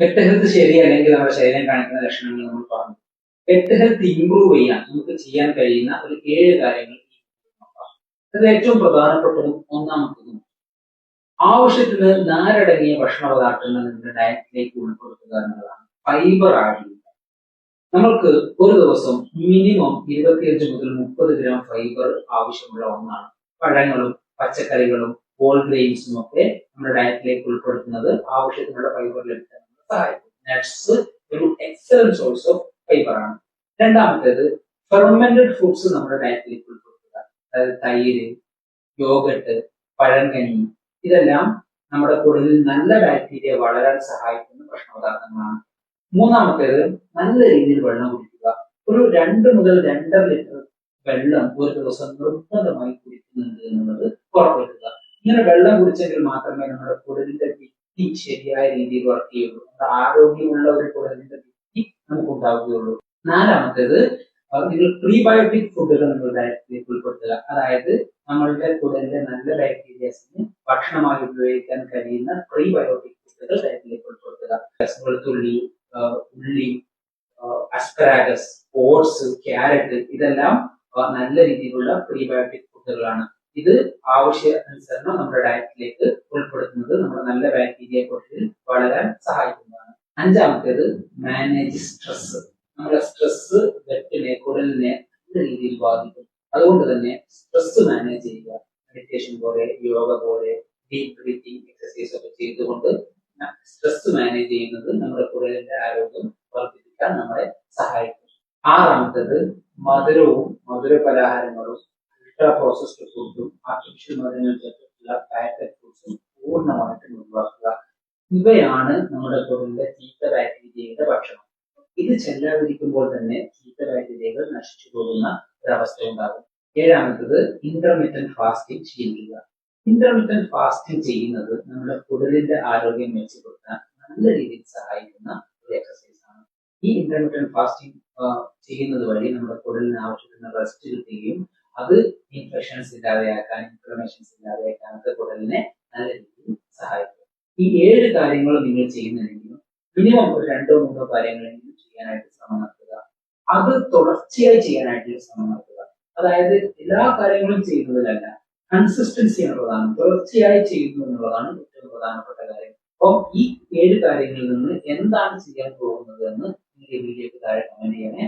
Pet health ശരിയല്ലെങ്കിൽ നമ്മുടെ ശരീരം കാണിക്കുന്ന ലക്ഷണങ്ങൾ നമ്മൾ പറഞ്ഞു. പെറ്റ് ഹെൽത്ത് ഇംപ്രൂവ് ചെയ്യാൻ നമുക്ക് ചെയ്യാൻ കഴിയുന്ന ഒരു ഏഴ് കാര്യങ്ങൾ അതിൽ ഏറ്റവും പ്രധാനപ്പെട്ടതും ഒന്നാമത്തതും ആവശ്യത്തിന് നാരടങ്ങിയ ഭക്ഷണ പദാർത്ഥങ്ങൾ നിങ്ങളുടെ ഡയറ്റിലേക്ക് ഉൾപ്പെടുത്തുക എന്നതാണ്. ഫൈബർ ആഡ് നമ്മൾക്ക് ഒരു ദിവസം മിനിമം ഇരുപത്തിയഞ്ച് മുതൽ മുപ്പത് ഗ്രാം ഫൈബർ ആവശ്യമുള്ള ഒന്നാണ്. പഴങ്ങളും പച്ചക്കറികളും ഹോൾ ഗ്രെയിൻസും ഒക്കെ നമ്മുടെ ഡയറ്റിലേക്ക് ഉൾപ്പെടുത്തുന്നത് ആവശ്യത്തിനുള്ള ഫൈബർ ലഭിക്കാൻ നമ്മളെ സഹായിക്കും ഒരു എക്സലന്റ് സോഴ്സ് ഓഫ് ഫൈബർ ആണ്. രണ്ടാമത്തേത് ഫെർമെന്റഡ് ഫുഡ്സ് നമ്മുടെ ഡയറ്റിലേക്ക് ഉൾപ്പെടുത്തുക. അതായത് തൈര് യോഗട്ട് പഴങ്കഞ്ഞി ഇതെല്ലാം നമ്മുടെ കുടലിൽ നല്ല ബാക്ടീരിയ വളരാൻ സഹായിക്കുന്ന ഭക്ഷണ പദാർത്ഥങ്ങളാണ് മൂന്നാമത്തേത് നല്ല രീതിയിൽ വെള്ളം കുടിക്കുക. ഒരു രണ്ട് മുതൽ രണ്ടര ലിറ്റർ വെള്ളം ഒരു ദിവസം നിർബന്ധമായി കുടിക്കുന്നുണ്ട് എന്നുള്ളത് ഉറപ്പുവരുത്തുക. ഇങ്ങനെ വെള്ളം കുടിച്ചെങ്കിൽ മാത്രമേ നമ്മുടെ കുടലിന്റെ ഭിത്തി ശരിയായ രീതിയിൽ വർക്ക് ചെയ്യുള്ളൂ ആരോഗ്യമുള്ള ഒരു കുടലിന്റെ ഭിത്തി നമുക്ക് ഉണ്ടാവുകയുള്ളൂ നാലാമത്തേത് നിങ്ങൾ പ്രീബയോട്ടിക് ഫുഡുകൾ നിങ്ങൾ ഡയറ്റിലേക്ക് ഉൾപ്പെടുത്തുക. അതായത് നമ്മളുടെ കുടലിലെ നല്ല ബാക്ടീരിയസിന് ഭക്ഷണമായി ഉപയോഗിക്കാൻ കഴിയുന്ന പ്രീബയോട്ടിക് ഫുഡുകൾ ഡയറ്റിലേക്ക് ഉൾപ്പെടുത്തുക. വെളുത്തുള്ളി ഉള്ളി അസ്പരാഗസ് ഓട്സ് ക്യാരറ്റ് ഇതെല്ലാം നല്ല രീതിയിലുള്ള പ്രീബയോട്ടിക് ഫുഡുകളാണ് ഇത് ആവശ്യാനുസരണം നമ്മുടെ ഡയറ്റിലേക്ക് ഉൾപ്പെടുത്തുന്നത് നമ്മുടെ നല്ല ബാക്ടീരിയ കുടലിൽ വളരാൻ സഹായിക്കുന്നതാണ്. അഞ്ചാമത്തേത് മാനേജ് സ്ട്രെസ് നമ്മുടെ സ്ട്രെസ് വെട്ടിനെ കുടലിനെ നല്ല രീതിയിൽ ബാധിക്കും. അതുകൊണ്ട് തന്നെ സ്ട്രെസ് മാനേജ് ചെയ്യുക. മെഡിറ്റേഷൻ പോലെ യോഗ പോലെ ഡീപ് ബ്രീത്തിങ് എക്സസൈസ് ഒക്കെ ചെയ്തുകൊണ്ട് സ്ട്രെസ് മാനേജ് ചെയ്യുന്നത് നമ്മുടെ കുടലിന്റെ ആരോഗ്യം വർദ്ധിപ്പിക്കാൻ നമ്മളെ സഹായിക്കും. ആറാമത്തേത് മധുരവും മധുര പലഹാരങ്ങളും അൾട്രാ പ്രോസസ്ഡ് ഫുഡും ആർട്ടിഫിഷ്യൽ മധുരങ്ങൾ ചേർത്തിട്ടുള്ള പാക്കറ്റ് പൂർണമായിട്ടും ഒഴിവാക്കുക. ഇവയാണ് നമ്മുടെ കുടലിലെ ചീത്ത ബാക്ടീരിയയുടെ ഭക്ഷണം. ഇത് ചെല്ലാതിരിക്കുമ്പോൾ തന്നെ ചീത്ത ബാക്ടീരിയകൾ നശിച്ചു പോകുന്ന ഒരവസ്ഥ ഉണ്ടാകും. ഏഴാമത്തത് ഇന്റർമീഡിയറ്റ് ഫാസ്റ്റിംഗ് ശീലിക്കുക ഇന്റർമീഡിയറ്റ് ഫാസ്റ്റിംഗ് ചെയ്യുന്നത് നമ്മുടെ കുടലിന്റെ ആരോഗ്യം മെച്ചപ്പെടുത്താൻ നല്ല രീതിയിൽ സഹായിക്കുന്ന ഒരു എക്സസൈസ് ആണ്. ഈ ഇന്റർമീഡിയറ്റ് ഫാസ്റ്റിംഗ് ചെയ്യുന്നത് വഴി നമ്മുടെ കുടലിന് ആവശ്യത്തിന് റെസ്റ്റ് കിട്ടുകയും അത് ഇൻഫെക്ഷൻസ് ഇല്ലാതെയാക്കാൻ ഇൻഫ്ലമേഷൻസ് ഇല്ലാതെയാക്കാൻ ഒക്കെ കുടലിനെ നല്ല രീതിയിൽ സഹായിക്കും. ഈ ഏഴ് കാര്യങ്ങൾ നിങ്ങൾ ചെയ്യുന്നുണ്ടെങ്കിലും മിനിമം ഒരു രണ്ടോ മൂന്നോ കാര്യങ്ങളെങ്കിലും ചെയ്യാനായിട്ട് ശ്രമം നടത്തുക. അത് തുടർച്ചയായി ചെയ്യാനായിട്ട് ശ്രമം നടത്തുക. അതായത് എല്ലാ കാര്യങ്ങളും ചെയ്യുന്നതിലല്ല കൺസിസ്റ്റൻസി എന്നുള്ളതാണ്. തുടർച്ചയായി ചെയ്യുന്നു എന്നുള്ളതാണ് ഏറ്റവും പ്രധാനപ്പെട്ട കാര്യം. അപ്പം ഈ ഏഴ് കാര്യങ്ങളിൽ നിന്ന് എന്താണ് ചെയ്യാൻ പോകുന്നത് എന്ന് നിങ്ങൾ വീഡിയോക്ക് താഴെ കമന്റ് ചെയ്യണേ